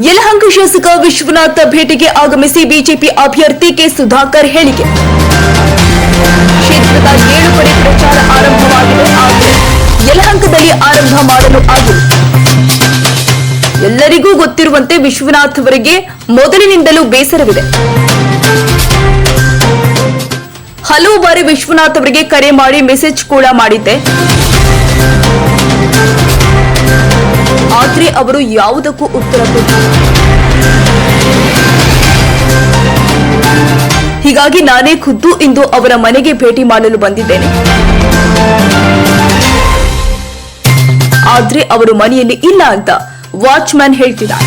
ಯಲಹಂಕ ಶಾಸಕ ವಿಶ್ವನಾಥ ಭೇಟಿಗೆ ಆಗಮಿಸಿ ಬಿಜೆಪಿ ಅಭ್ಯರ್ಥಿ ಕೆ ಸುಧಾಕರ್ ಹೇಳಿಕೆ. ಕ್ಷೇತ್ರದ ಏಳು ಕಡೆ ಆರಂಭವಾಗಿದೆ ಯಲಹಂಕದಲ್ಲಿ ಆರಂಭ ಮಾಡಲು ಆಗಿಲ್ಲ ಎಲ್ಲರಿಗೂ ಗೊತ್ತಿರುವಂತೆ ವಿಶ್ವನಾಥ್ ಅವರಿಗೆ ಮೊದಲಿನಿಂದಲೂ ಬೇಸರವಿದೆ. ಹಲವು ಬಾರಿ ವಿಶ್ವನಾಥ್ ಅವರಿಗೆ ಕರೆ ಮಾಡಿ ಮೆಸೇಜ್ ಕೂಡ ಮಾಡಿದ್ದೆ. ಆದ್ರೆ ಅವರು ಯಾವುದಕ್ಕೂ ಉತ್ತರ ಹೀಗಾಗಿ ನಾನೇ ಖುದ್ದು ಇಂದು ಅವರ ಮನೆಗೆ ಭೇಟಿ ಮಾಡಲು ಬಂದಿದ್ದೇನೆ. ಆದ್ರೆ ಅವರು ಮನೆಯಲ್ಲಿ ಇಲ್ಲ ಅಂತ ವಾಚ್ಮ್ಯಾನ್ ಹೇಳ್ತಿದ್ದಾರೆ.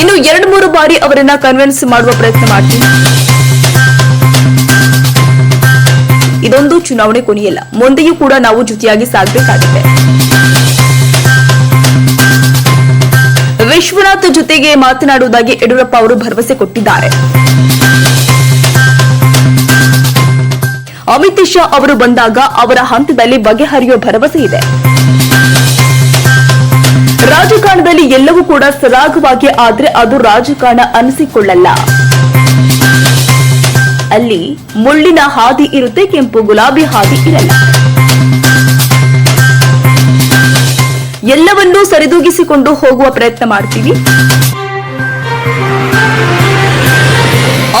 ಇನ್ನು ಎರಡು ಮೂರು ಬಾರಿ ಅವರನ್ನ ಕನ್ವಿನ್ಸ್ ಮಾಡುವ ಪ್ರಯತ್ನ ಮಾಡ್ತೀನಿ. ಇದೊಂದು ಚುನಾವಣೆ ಕೊನೆಯಲ್ಲ. ಮುಂದೆಯೂ ಕೂಡ ನಾವು ಜೊತೆಯಾಗಿ ಸಾಗಬೇಕಾಗಿದೆ ವಿಶ್ವನಾಥ್ ಜೊತೆಗೆ ಮಾತನಾಡುವುದಾಗಿ ಯಡಿಯೂರಪ್ಪ ಅವರು ಭರವಸೆ ಕೊಟ್ಟಿದ್ದಾರೆ. ಅಮಿತ್ ಶಾ ಅವರು ಬಂದಾಗ ಅವರ ಹಂತದಲ್ಲಿ ಬಗೆಹರಿಯುವ ಭರವಸೆ ಇದೆ. ರಾಜಕಾರಣದಲ್ಲಿ ಎಲ್ಲವೂ ಕೂಡ ಸರಾಗವಾಗಿ ಆದ್ರೆ ಅದು ರಾಜಕಾರಣ ಅನಿಸಿಕೊಳ್ಳಲ್ಲ. ಅಲ್ಲಿ ಮುಳ್ಳಿನ ಹಾದಿ ಇರುತ್ತೆ, ಕೆಂಪು ಗುಲಾಬಿ ಹಾದಿ ಇರಲ್ಲ. ಎಲ್ಲವನ್ನೂ ಸರಿದೂಗಿಸಿಕೊಂಡು ಹೋಗುವ ಪ್ರಯತ್ನ ಮಾಡ್ತೀವಿ.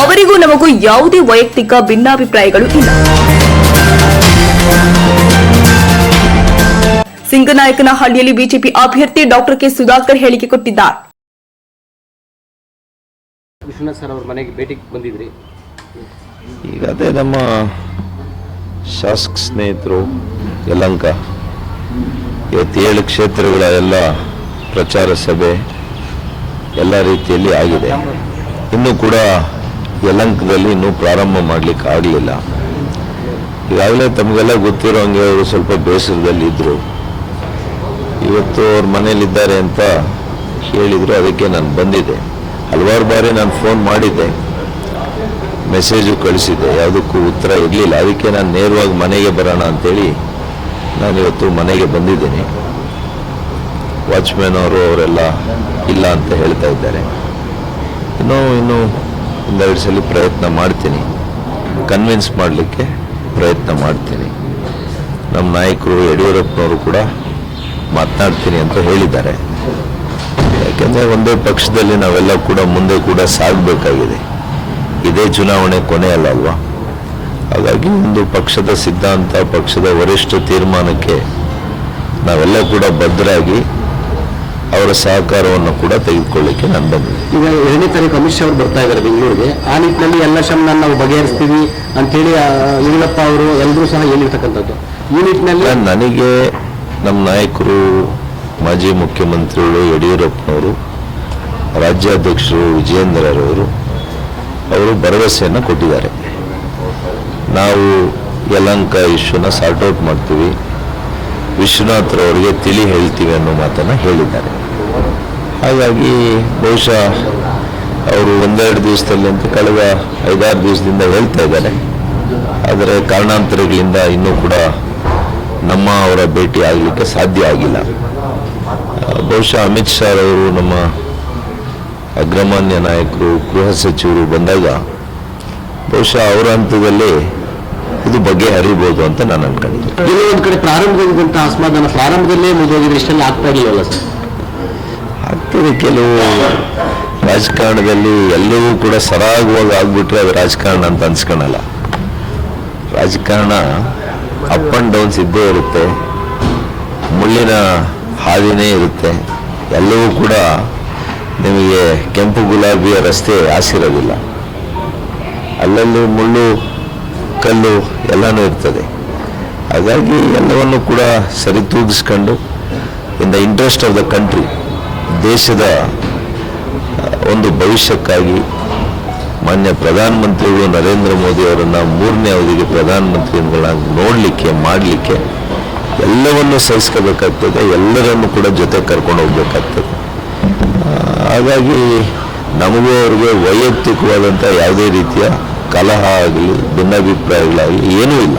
ಅವರಿಗೂ ನಮಗೂ ಯಾವುದೇ ವೈಯಕ್ತಿಕ ಭಿನ್ನಾಭಿಪ್ರಾಯಗಳು ಇಲ್ಲ. ಸಿಂಗನಾಯಕನಹಳ್ಳಿಯಲ್ಲಿ ಬಿಜೆಪಿ ಅಭ್ಯರ್ಥಿ ಡಾಕ್ಟರ್ ಕೆ ಸುಧಾಕರ್ ಹೇಳಿಕೆ ಕೊಟ್ಟಿದ್ದಾರೆ. ವಿಶ್ವನಾಥ್ ಸರ್ ಅವ್ರ ಮನೆಗೆ ಭೇಟಿ ಬಂದಿದ್ರಿ. ಈಗ ಅದೇ ನಮ್ಮ ಶಾಸಕ ಸ್ನೇಹಿತರು, ಯಲಂಕ ಇವತ್ತು ಏಳು ಕ್ಷೇತ್ರಗಳ ಎಲ್ಲ ಪ್ರಚಾರ ಸಭೆ ಎಲ್ಲ ರೀತಿಯಲ್ಲಿ ಆಗಿದೆ. ಇನ್ನೂ ಕೂಡ ಯಲಂಕದಲ್ಲಿ ಇನ್ನೂ ಪ್ರಾರಂಭ ಮಾಡಲಿಕ್ಕೆ ಆಗಲಿಲ್ಲ. ಈಗಾಗಲೇ ತಮಗೆಲ್ಲ ಗೊತ್ತಿರೋ ಹಂಗೆ ಅವರು ಸ್ವಲ್ಪ ಬೇಸರದಲ್ಲಿ ಇದ್ದರು ಇವತ್ತು ಅವ್ರ ಮನೇಲಿದ್ದಾರೆ ಅಂತ ಹೇಳಿದರು, ಅದಕ್ಕೆ ನಾನು ಬಂದಿದ್ದೆ. ಹಲವಾರು ಬಾರಿ ನಾನು ಫೋನ್ ಮಾಡಿದ್ದೆ. ಮೆಸೇಜು ಕಳಿಸಿದ್ದೆ ಯಾವುದಕ್ಕೂ ಉತ್ತರ ಇರಲಿಲ್ಲ. ಅದಕ್ಕೆ ನಾನು ನೇರವಾಗಿ ಮನೆಗೆ ಬರೋಣ ಅಂಥೇಳಿ ನಾನು ಇವತ್ತು ಮನೆಗೆ ಬಂದಿದ್ದೀನಿ. ವಾಚ್ಮ್ಯಾನ್ ಅವರು ಅವರೆಲ್ಲ ಇಲ್ಲ ಅಂತ ಹೇಳ್ತಾ ಇದ್ದಾರೆ. ಇನ್ನೂ ಇನ್ನೂ ಒಂದೆರಡು ಸಲ ಪ್ರಯತ್ನ ಮಾಡ್ತೀನಿ. ಕನ್ವಿನ್ಸ್ ಮಾಡಲಿಕ್ಕೆ ಪ್ರಯತ್ನ ಮಾಡ್ತೀನಿ. ನಮ್ಮ ನಾಯಕರು ಯಡಿಯೂರಪ್ಪನವರು ಕೂಡ ಮಾತನಾಡ್ತೀನಿ ಅಂತ ಹೇಳಿದ್ದಾರೆ. ಯಾಕೆಂದರೆ ಒಂದೇ ಪಕ್ಷದಲ್ಲಿ ನಾವೆಲ್ಲ ಕೂಡ ಮುಂದೆ ಕೂಡ ಸಾಗಬೇಕಾಗಿದೆ. ಇದೇ ಚುನಾವಣೆ ಕೊನೆ ಅಲ್ಲ ಅಲ್ವಾ? ಹಾಗಾಗಿ ಒಂದು ಪಕ್ಷದ ಸಿದ್ಧಾಂತ ಪಕ್ಷದ ವರಿಷ್ಠ ತೀರ್ಮಾನಕ್ಕೆ ನಾವೆಲ್ಲ ಕೂಡ ಬದ್ಧರಾಗಿ ಅವರ ಸಹಕಾರವನ್ನು ಕೂಡ ತೆಗೆದುಕೊಳ್ಳಿಕ್ಕೆ ನಾನು ಬಂದಿದ್ದೆ ಈಗ ಎರಡನೇ ತಾರೀಕು ಅಮಿತ್ ಶಾ ಅವರು ಬರ್ತಾ ಇದ್ದಾರೆ ಬೆಂಗಳೂರಿಗೆ. ಆ ನಿಟ್ಟಿನಲ್ಲಿ ಎಲ್ಲ ಶಮನ ನಾವು ಬಗೆಹರಿಸ್ತೀವಿ ಅಂತೇಳಿ ಯಡಿಯೂರಪ್ಪ ಅವರು ಎಲ್ಲರೂ ಸಹ ಹೇಳಿರ್ತಕ್ಕಂಥದ್ದು. ಈ ನಿಟ್ಟಿನಲ್ಲಿ ನನಗೆ ನಮ್ಮ ನಾಯಕರು ಮಾಜಿ ಮುಖ್ಯಮಂತ್ರಿಗಳು ಯಡಿಯೂರಪ್ಪನವರು ರಾಜ್ಯಾಧ್ಯಕ್ಷರು ವಿಜಯೇಂದ್ರರವರು ಅವರು ಭರವಸೆಯನ್ನು ಕೊಟ್ಟಿದ್ದಾರೆ. ನಾವು ಯಲಂಕ ಇಶ್ಯೂನ ಸಾರ್ಟ್ ಔಟ್ ಮಾಡ್ತೀವಿ. ವಿಶ್ವನಾಥ್ರವರಿಗೆ ತಿಳಿ ಹೇಳ್ತೀವಿ ಅನ್ನೋ ಮಾತನ್ನು ಹೇಳಿದ್ದಾರೆ. ಹಾಗಾಗಿ ಬಹುಶಃ ಅವರು ಒಂದೆರಡು ದಿವಸದಲ್ಲಿ ಅಂತ ಕಳೆದ ಐದಾರು ದಿವಸದಿಂದ ಹೇಳ್ತಾ ಇದ್ದಾರೆ. ಆದರೆ ಕಾರಣಾಂತರಗಳಿಂದ ಇನ್ನೂ ಕೂಡ ನಮ್ಮ ಅವರ ಭೇಟಿ ಆಗಲಿಕ್ಕೆ ಸಾಧ್ಯ ಆಗಿಲ್ಲ. ಬಹುಶಃ ಅಮಿತ್ ಶಾ ಅವರು ನಮ್ಮ ಅಗ್ರಮಾನ್ಯ ನಾಯಕರು ಗೃಹ ಸಚಿವರು ಬಂದಾಗ ಬಹುಶಃ ಅವರ ಹಂತದಲ್ಲಿ ಇದು ಹರಿಬಹುದು ಅಂತ ನಾನು ಅನ್ಕೊಂಡಿದ್ದೆ ಒಂದು ಒಂದ್ ಕಡೆ ಪ್ರಾರಂಭದಂತ ಅಸಮಾಧಾನ ಪ್ರಾರಂಭದಲ್ಲೇ ಮುಗಿದೋಗಿದ್ರೆ ಇಷ್ಟೆಲ್ಲ ಆಗ್ತಾ ಇರಲಿಲ್ಲ ಸರ್? ಆಗ್ತದೆ ಕೆಲವು ರಾಜಕಾರಣದಲ್ಲಿ ಎಲ್ಲವೂ ಕೂಡ ಸರಾಗವಾಗಿ ಆಗ್ಬಿಟ್ರೆ ಅದು ರಾಜಕಾರಣ ಅಂತ ಅನ್ಸ್ಕೊಳಲ್ಲ. ರಾಜಕಾರಣ ಅಪ್ ಆ್ಯಂಡ್ ಡೌನ್ಸ್ ಇದ್ದೇ ಇರುತ್ತೆ ಮುಳ್ಳಿನ ಹಾದಿನೇ ಇರುತ್ತೆ ಎಲ್ಲವೂ ಕೂಡ ನಿಮಗೆ ಕೆಂಪು ಗುಲಾಬಿಯ ರಸ್ತೆ ಆಸಿರೋದಿಲ್ಲ ಅಲ್ಲಲ್ಲಿ ಮುಳ್ಳು, ಕಲ್ಲು ಎಲ್ಲನೂ ಇರ್ತದೆ. ಹಾಗಾಗಿ ಎಲ್ಲವನ್ನು ಕೂಡ ಸರಿತೂಗಿಸ್ಕೊಂಡು in the interest of the country ದೇಶದ ಒಂದು ಭವಿಷ್ಯಕ್ಕಾಗಿ ಮಾನ್ಯ ಪ್ರಧಾನಮಂತ್ರಿಗಳು ನರೇಂದ್ರ ಮೋದಿ ಅವರನ್ನು ಮೂರನೇ ಅವಧಿಗೆ ಪ್ರಧಾನಮಂತ್ರಿಗಳಾಗಿ ನೋಡಲಿಕ್ಕೆ, ಮಾಡಲಿಕ್ಕೆ ಎಲ್ಲವನ್ನು ಸಹಿಸ್ಕೋಬೇಕಾಗ್ತದೆ. ಎಲ್ಲರನ್ನು ಕೂಡ ಜೊತೆ ಕರ್ಕೊಂಡು ಹೋಗ್ಬೇಕಾಗ್ತದೆ. ಹಾಗಾಗಿ ನಮಗೂ ಅವ್ರಿಗೆ ವೈಯಕ್ತಿಕವಾದಂಥ ಯಾವುದೇ ರೀತಿಯ ಕಲಹ ಆಗಲಿ, ಭಿನ್ನಾಭಿಪ್ರಾಯಗಳಾಗಲಿ ಏನೂ ಇಲ್ಲ.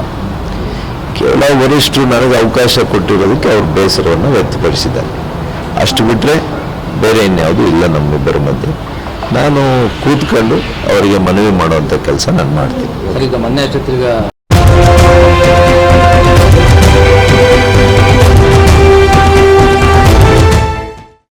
ಕೇವಲ ವರಿಷ್ಠರು ನನಗೆ ಅವಕಾಶ ಕೊಟ್ಟಿರೋದಕ್ಕೆ ಅವ್ರ ಬೇಸರವನ್ನು ವ್ಯಕ್ತಪಡಿಸಿದ್ದಾರೆ. ಅಷ್ಟು ಬಿಟ್ಟರೆ ಬೇರೆ ಇನ್ಯಾವುದೂ ಇಲ್ಲ ನಮ್ಮಿಬ್ಬರ ಮಧ್ಯೆ. ನಾನು ಕೂತ್ಕೊಂಡು ಅವರಿಗೆ ಮನವಿ ಮಾಡುವಂಥ ಕೆಲಸ ನಾನು ಮಾಡ್ತೀನಿ. ಈಗ ಮೊನ್ನೆ ಅಷ್ಟೊತ್ತಿಗೆ